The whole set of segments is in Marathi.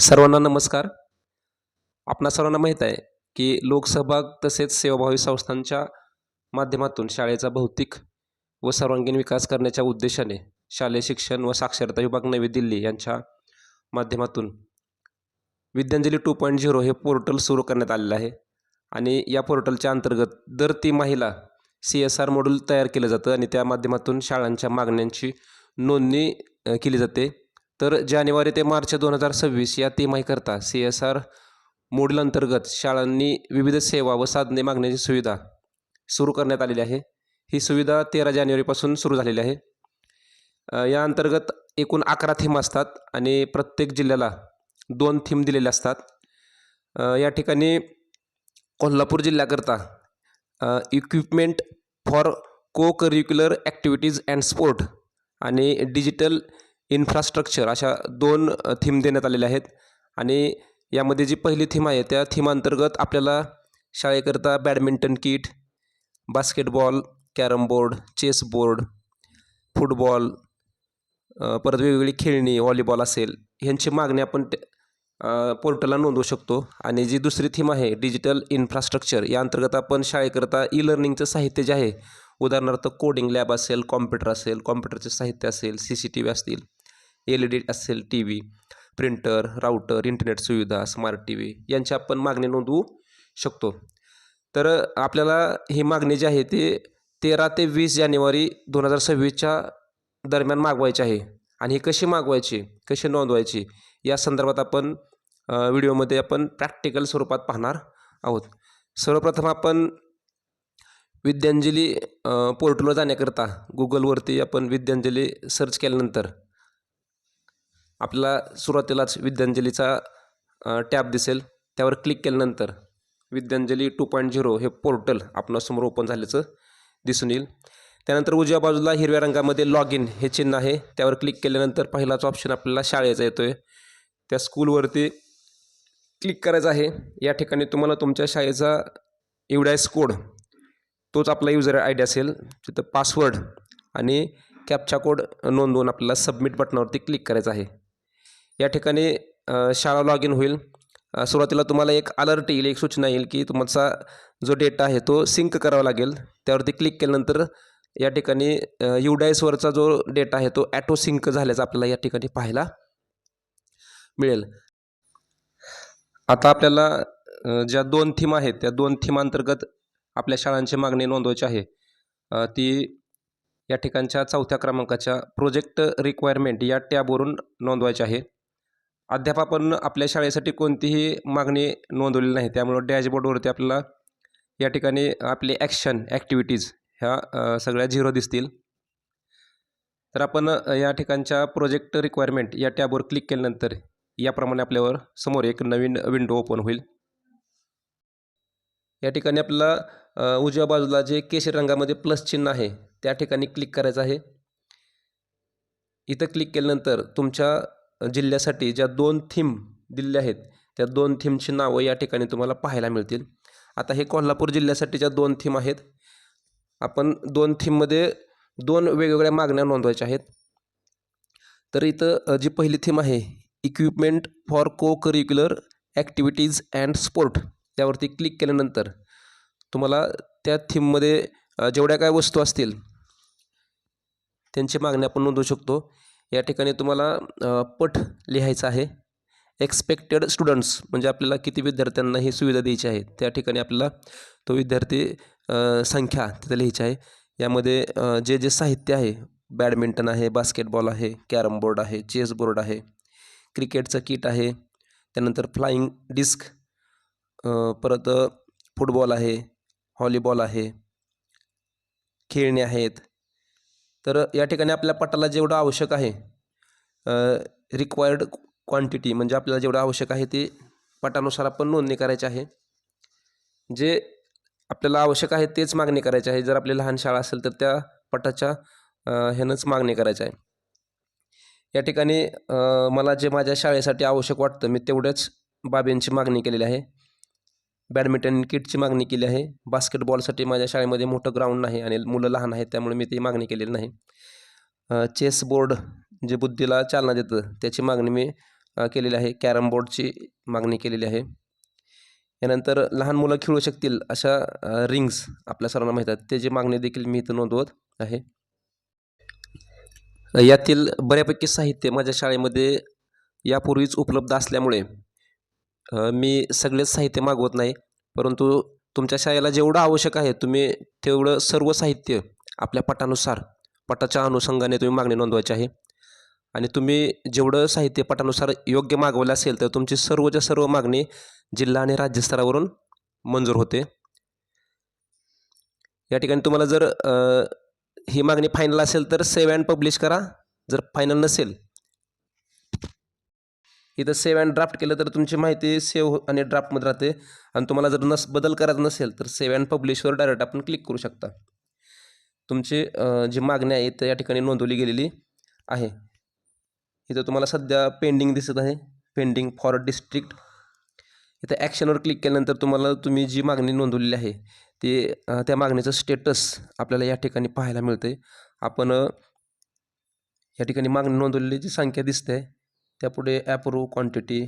सर्वांना नमस्कार. आपणा सर्वांना माहीत आहे की लोकसहभाग तसेच सेवाभावी संस्थांच्या माध्यमातून शाळेचा भौतिक व सर्वांगीण विकास करण्याच्या उद्देशाने शालेय शिक्षण व साक्षरता विभाग नवी दिल्ली यांच्या माध्यमातून विद्यांजली टू पॉईंट झिरो हे पोर्टल सुरू करण्यात आलेलं आहे. आणि या पोर्टलच्या अंतर्गत दर ती महिला सी एस आर मॉड्यूल तयार केलं जातं आणि त्या माध्यमातून शाळांच्या मागण्यांची नोंदणी केली जाते. तर जानेवारी ते मार्च दोन हजार सव्वीस या तिमाहीकरता सी एस आर मोडील अंतर्गत शाळांनी विविध सेवा व साधने मागण्याची सुविधा सुरू करण्यात आलेली आहे. ही सुविधा तेरा जानेवारीपासून सुरू झालेली आहे. या अंतर्गत एकूण अकरा थीम असतात आणि प्रत्येक जिल्ह्याला दोन थीम दिलेले असतात. या ठिकाणी Kolhapur जिल्ह्याकरता equipment for co curricular activities and sport आणि डिजिटल इन्फ्रास्ट्रक्चर अशा दोन थीम देण्यात आलेल्या आहेत. आणि यामध्ये जी पहिली थीम आहे त्या थीम अंतर्गत आपल्याला शाळेकरता badminton kit basketball carrom board chess board football परत वेगवेगळी खेळणी व्हॉलीबॉल असेल ह्यांची मागणी आपण पोर्टलला नोंदवू शकतो. आणि जी दुसरी थीम आहे डिजिटल इन्फ्रास्ट्रक्चर या अंतर्गत आपण शाळेकरता ई लर्निंगचं साहित्य जे आहे उदाहरणार्थ कोडिंग लॅब असेल कॉम्प्युटर असेल कॉम्प्युटरचे साहित्य असेल सी सी टी व्ही असतील एल ई डी असेल T V printer router internet सुविधा स्मार्ट टी व्ही यांची आपण मागणी नोंदवू शकतो. तर आपल्याला ही मागणी जी आहे ती तेरा ते वीस जानेवारी दोन हजार सव्वीसच्या दरम्यान मागवायची आहे. आणि ही कशी मागवायची कशी नोंदवायची या संदर्भात आपण व्हिडिओमध्ये आपण प्रॅक्टिकल स्वरूपात पाहणार आहोत. सर्वप्रथम आपण विद्यांजली पोर्टलवर जाण्याकरता गुगलवरती आपण विद्यांजली सर्च केल्यानंतर आपल्याला सुरुवातीलाच विद्यांजलीचा टॅब दिसेल. त्यावर क्लिक केल्यानंतर विद्यांजली टू पॉईंट झिरो हे पोर्टल आपणासमोर ओपन झाल्याचं दिसून येईल. त्यानंतर उजव्या बाजूला हिरव्या रंगामध्ये लॉग इन हे चिन्ह आहे. त्यावर क्लिक केल्यानंतर पहिलाच ऑप्शन आपल्याला शाळेचा येतो आहे त्या स्कूलवरती क्लिक करायचं आहे. या ठिकाणी तुम्हाला तुमच्या शाळेचा इवडायस कोड तोच आपला युजर आय डी असेल. तिथं पासवर्ड आणि कॅपचा कोड नोंदवून आपल्याला सबमिट बटनावरती क्लिक करायचं आहे. या ठिकाणी शाळा लॉग इन होईल सुरुवातीला तुम्हाला एक अलर्ट येईल एक सूचना येईल की तुमचा जो डेटा आहे तो सिंक करावा लागेल. त्यावरती क्लिक केल्यानंतर या ठिकाणी युडायसवरचा जो डेटा आहे तो ॲटो सिंक झाल्याचा आपल्याला या ठिकाणी पाहायला मिळेल. आता आपल्याला ज्या दोन थीम आहेत त्या दोन थीम अंतर्गत आपल्या शाळांची मागणी नोंदवायची आहे. ती या ठिकाणच्या चौथ्या क्रमांकाच्या प्रोजेक्ट रिक्वायरमेंट या टॅबवरून नोंदवायची आहे. अद्याप आपण आपल्या शाळेसाठी कोणतीही मागणी नोंदवलेली नाही. त्यामुळं डॅशबोर्डवरती आपल्याला या ठिकाणी आपले ॲक्शन ॲक्टिव्हिटीज ह्या सगळ्या झिरो दिसतील. तर आपण या ठिकाणच्या प्रोजेक्ट रिक्वायरमेंट या टॅबवर क्लिक केल्यानंतर याप्रमाणे आपल्यावर समोर एक नवीन विंडो ओपन होईल. या ठिकाणी आपल्याला उजव्या बाजूला जे केशरी रंगामध्ये प्लस चिन्ह आहे त्या ठिकाणी क्लिक करायचं आहे. इथं क्लिक केल्यानंतर तुमच्या जिल्ह्यासाठी ज्या दोन थीम दिल्या आहेत त्या दोन थीमची नावं या ठिकाणी तुम्हाला पाहायला मिळतील. आता हे कोल्हापूर जिल्ह्यासाठीच्या दोन थीम आहेत आपण दोन थीममध्ये दोन वेगवेगळ्या मागण्या नोंदवायच्या आहेत. तर इथं जी पहिली थीम आहे equipment for co curricular activities and sport त्यावरती क्लिक केल्यानंतर तुम्हाला त्या थीममध्ये जेवढ्या काय वस्तू असतील त्यांची मागणी आपण नोंदवू शकतो. या ठिकाणी तुम्हाला पट लिहायचं आहे. एक्सपेक्टेड स्टुडंट्स म्हणजे आपल्याला किती विद्यार्थ्यांना ही सुविधा द्यायची आहे. त्या ठिकाणी आपल्याला तो विद्यार्थी संख्या तिथं लिहायची आहे. यामध्ये जे जे साहित्य आहे बॅडमिंटन आहे बास्केटबॉल आहे कॅरम बोर्ड आहे चेस बोर्ड आहे क्रिकेटचं किट आहे त्यानंतर फ्लाईंग डिस्क परत फुटबॉल आहे हॉलीबॉल आहे खेळणी आहेत तर या ठिकाणी आपल्या पटाला जेवढं आवश्यक आहे रिक्वायर्ड क्वांटिटी म्हणजे आपल्याला जेवढं आवश्यक आहे ते पटानुसार आपण नोंदणी करायची आहे. जे आपल्याला आवश्यक आहे तेच मागणी करायची आहे. जर आपली लहान शाळा असेल तर त्या पटाच्या ह्यानंच मागणी करायची आहे. या ठिकाणी मला जे माझ्या शाळेसाठी आवश्यक वाटतं मी तेवढ्याच बाबींची मागणी केलेली आहे. बॅडमिंटन किटची मागणी केली आहे. बास्केटबॉलसाठी माझ्या शाळेमध्ये मोठं ग्राउंड नाही आणि मुलं लहान आहेत त्यामुळे मी ती मागणी केलेली नाही. चेस बोर्ड जे बुद्धीला चालना देतं त्याची मागणी मी केलेली आहे. कॅरम बोर्डची मागणी केलेली आहे. यानंतर लहान मुलं खेळू शकतील अशा रिंग्स आपल्या सर्वांना माहीत आहेत. त्याची मागणी देखील मी इथं नोंदवत आहे. यातील बऱ्यापैकी साहित्य माझ्या शाळेमध्ये यापूर्वीच उपलब्ध असल्यामुळे मी सगळेच साहित्य मागवत नाही. परंतु तुमच्या शाळेला जेवढं आवश्यक आहे तुम्ही तेवढं सर्व साहित्य आपल्या पटानुसार पटाच्या अनुषंगाने तुम्ही मागणी नोंदवायची आहे. आणि तुम्ही जेवढं साहित्य पटानुसार योग्य मागवलं असेल तर तुमची सर्वच्या सर्व मागणी जिल्हा आणि राज्यस्तरावरून मंजूर होते. या ठिकाणी तुम्हाला जर ही मागणी फायनल असेल तर सेव्ह अँड पब्लिश करा. जर फायनल नसेल इथं सेव्ह अँड ड्राफ्ट केलं तर तुमची माहिती सेव्ह हो- आणि ड्राफ्टमध्ये राहते. आणि तुम्हाला जर नस बदल करायचा नसेल तर सेव्ह अँड पब्लिशवर डायरेक्ट आपण क्लिक करू शकता. तुमची जी मागणी आहे तर या ठिकाणी नोंदवली गेलेली आहे. इथं तुम्हाला सध्या पेंडिंग दिसत आहे. पेंडिंग फॉर डिस्ट्रिक्ट इथं ॲक्शनवर क्लिक केल्यानंतर तुम्हाला तुम्ही जी मागणी नोंदवलेली आहे ती त्या मागणीचं स्टेटस आपल्याला या ठिकाणी पाहायला मिळते आपण या ठिकाणी मागणी नोंदवलेली जी संख्या दिसते त्यापुढे ॲप्रूव्ह क्वांटिटी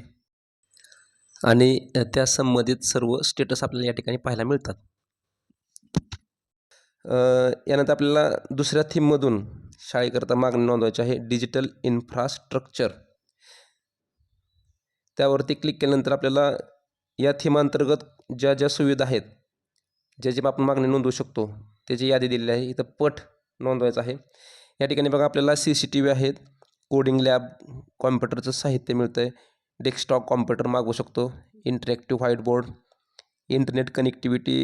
आणि त्या संबंधित सर्व स्टेटस आपल्याला या ठिकाणी पाहायला मिळतात. यानंतर आपल्याला दुसऱ्या थीममधून शाळेकरता मागणी नोंदवायची आहे डिजिटल इन्फ्रास्ट्रक्चर त्यावरती क्लिक केल्यानंतर आपल्याला या थीमांतर्गत ज्या ज्या सुविधा आहेत ज्याची आपण मागणी नोंदवू शकतो त्याची यादी दिलेली आहे इथं पट नोंदवायचं आहे. या ठिकाणी बघा आपल्याला सी सी टी व्ही आहेत कोडिंग लॅब कॉम्प्युटरचं साहित्य मिळतं आहे डेस्कटॉप कॉम्प्युटर मागवू शकतो. Interactive white board internet connectivity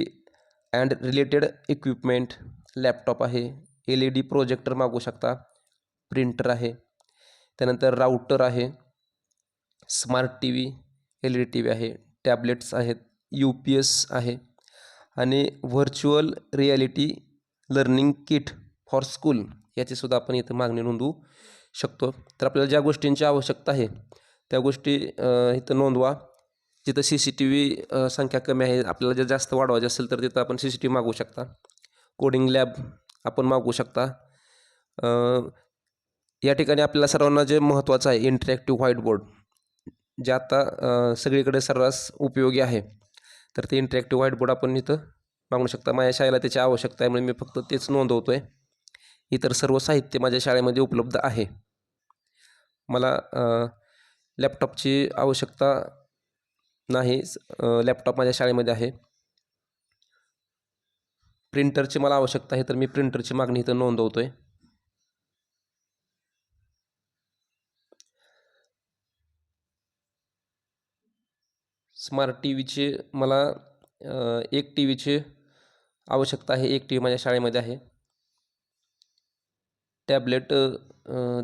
and related equipment laptop आहे. एल ई डी प्रोजेक्टर मागवू शकता. प्रिंटर आहे. त्यानंतर राऊटर आहे. Smart T V L E D T V आहे. टॅबलेट्स आहेत. यू पी एस आहे. आणि virtual reality learning kit for school याचीसुद्धा आपण इथं मागणी नोंदवू. शकतो. तर आपल्याला ज्या गोष्टींची आवश्यकता आहे त्या गोष्टी इथं नोंदवा. जिथं सी सी टी व्ही संख्या कमी आहे आपल्याला जर जास्त वाढवायची असेल तर तिथं आपण सी सी टी व्ही मागवू शकता. कोडिंग लॅब आपण मागवू शकता. या ठिकाणी आपल्याला सर्वांना जे महत्त्वाचं आहे इंटरॅक्टिव्ह व्हाईट बोर्ड जे आता सगळीकडे सर्रास उपयोगी आहे तर ते इंटरॅक्टिव्ह व्हाईट बोर्ड आपण इथं मागू शकता. माझ्या शाळेला त्याची आवश्यकता आहे म्हणून मी फक्त तेच नोंदवतो आहे इतर सर्व साहित्य माझ्या शाळेमध्ये उपलब्ध आहे. मला लॅपटॉपची आवश्यकता नाही. लॅपटॉप माझ्या शाळेमध्ये आहे. प्रिंटरची मला आवश्यकता आहे तर मी प्रिंटरची मागणी इथं नोंदवतो आहे स्मार्ट टी व्हीची मला एक टी व्हीची आवश्यकता आहे. एक टी व्ही माझ्या शाळेमध्ये आहे. टॅबलेट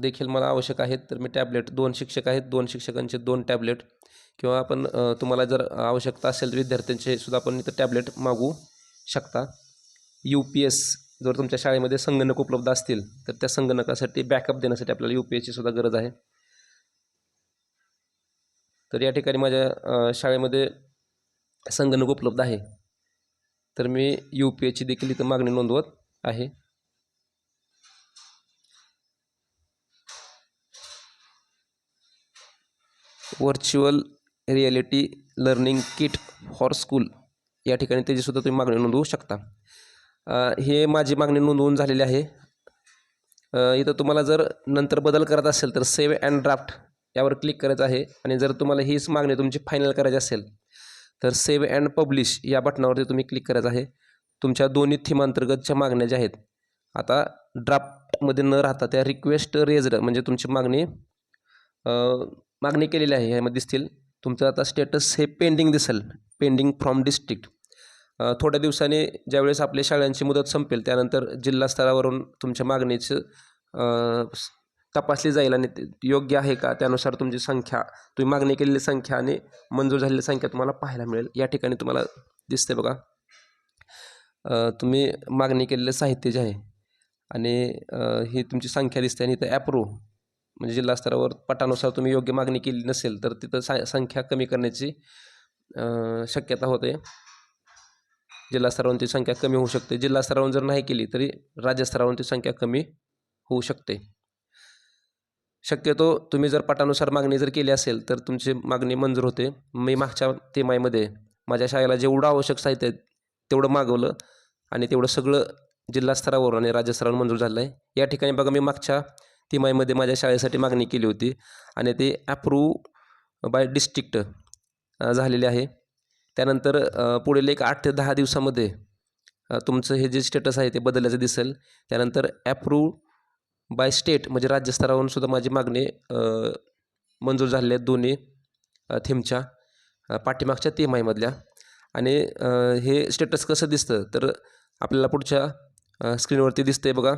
देखील मला आवश्यक आहेत. तर मी टॅबलेट दोन शिक्षक आहेत. दोन शिक्षकांचे दोन टॅबलेट. किंवा आपण तुम्हाला जर आवश्यकता असेल तर विद्यार्थ्यांचे सुद्धा आपण इथं टॅबलेट मागू शकता. यू पी एस जर तुमच्या शाळेमध्ये संगणक उपलब्ध असतील तर त्या संगणकासाठी बॅकअप देण्यासाठी आपल्याला यू पी एसची सुद्धा गरज आहे. तर या ठिकाणी माझ्या शाळेमध्ये संगणक उपलब्ध आहे. तर मी यू पी एची देखील इथं मागणी नोंदवत आहे. Virtual reality learning kit for school. या ठिकाणी त्याचीसुद्धा तुम्ही मागणी नोंदवू शकता. हे माझी मागणी नोंदवून झालेली आहे. इथं तुम्हाला जर नंतर बदल करत असेल तर सेव्ह अँड ड्राफ्ट यावर क्लिक करायचं आहे. आणि जर तुम्हाला हीच मागणी तुमची फायनल करायची असेल तर सेव्ह अँड पब्लिश या बटनावरती तुम्ही क्लिक करायचं आहे. तुमच्या दोन्ही थीमांतर्गतच्या मागण्या ज्या आहेत आता ड्राफ्टमध्ये न राहता त्या रिक्वेस्ट रेज्ड म्हणजे तुमची मागणी मागणी केलेली आहे ह्यामध्ये दिसतील. तुमचं आता स्टेटस हे पेंडिंग दिसेल पेंडिंग फ्रॉम डिस्ट्रिक्ट थोड्या दिवसांनी ज्यावेळेस आपल्या शाळांची मुदत संपेल त्यानंतर जिल्हा स्तरावरून तुमच्या मागणीचं तपासली जाईल आणि योग्य आहे का त्यानुसार तुमची संख्या तुम्ही मागणी केलेली संख्या आणि मंजूर झालेली संख्या तुम्हाला पाहायला मिळेल. या ठिकाणी तुम्हाला दिसते बघा. तुम्ही मागणी केलेलं साहित्य जे आहे आणि ही तुमची संख्या दिसते आणि इथं ॲप्रूव्ह म्हणजे जिल्हा स्तरावर पटानुसार तुम्ही योग्य मागणी केली नसेल तर तिथं सा संख्या कमी करण्याची शक्यता होते. जिल्हा स्तरावरून ती संख्या कमी होऊ शकते. जिल्हा स्तरावरून जर नाही केली तरी राज्यस्तरावरून ती संख्या कमी होऊ शकते. शक्यतो तुम्ही जर पटानुसार मागणी जर केली असेल तर तुमची मागणी मंजूर होते. मी मागच्या तिमाहीमध्ये माझ्या शाळेला जेवढं आवश्यक साहित्य आहे तेवढं मागवलं आणि तेवढं सगळं जिल्हा स्तरावर आणि राज्यस्तरावर मंजूर झालं आहे या ठिकाणी बघा मी मागच्या तिमाहीमध्ये माझ्या शाळेसाठी मागणी केली होती आणि ते ॲप्रूव्ह बाय डिस्ट्रिक्ट झालेले आहे. त्यानंतर पुढील एक आठ ते दहा दिवसामध्ये तुमचं हे जे स्टेटस आहे ते बदलल्याचं दिसेल. त्यानंतर ॲप्रूव्ह बाय स्टेट म्हणजे राज्यस्तरावरून सुद्धा माझी मागणी मंजूर झालेली आहेत दोन्ही थीमच्या पाठीमागच्या तिमाहीमधल्या आणि हे स्टेटस कसं दिसतं तर आपल्याला पुढच्या स्क्रीनवरती दिसतं आहे बघा.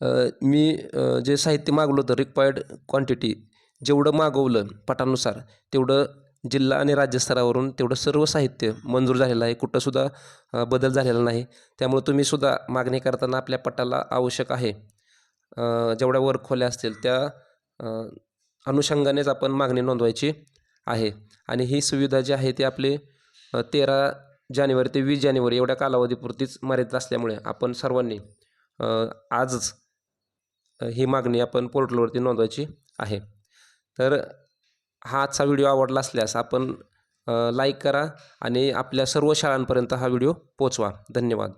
मी जे साहित्य मागवलं होतं रिक्वायर्ड क्वांटिटी जेवढं मागवलं पटानुसार तेवढं जिल्हा आणि राज्यस्तरावरून तेवढं सर्व साहित्य मंजूर झालेलं आहे. कुठंसुद्धा बदल झालेला नाही. त्यामुळे तुम्हीसुद्धा मागणी करताना आपल्या पटाला आवश्यक आहे. जेवढ्या वर्क खोल्या असतील त्या अनुषंगानेच आपण मागणी नोंदवायची आहे. आणि ही सुविधा जी आहे ती आपली तेरा जानेवारी ते वीस जानेवारी एवढ्या कालावधीपुरतीच मर्यादित असल्यामुळे आपण सर्वांनी आजच ही मागणी आपण पोर्टलवरती नोंदवायची आहे. तर हा आजचा व्हिडिओ आवडला असल्यास आपण लाईक करा आणि आपल्या सर्व शाळांपर्यंत हा व्हिडिओ पोचवा धन्यवाद.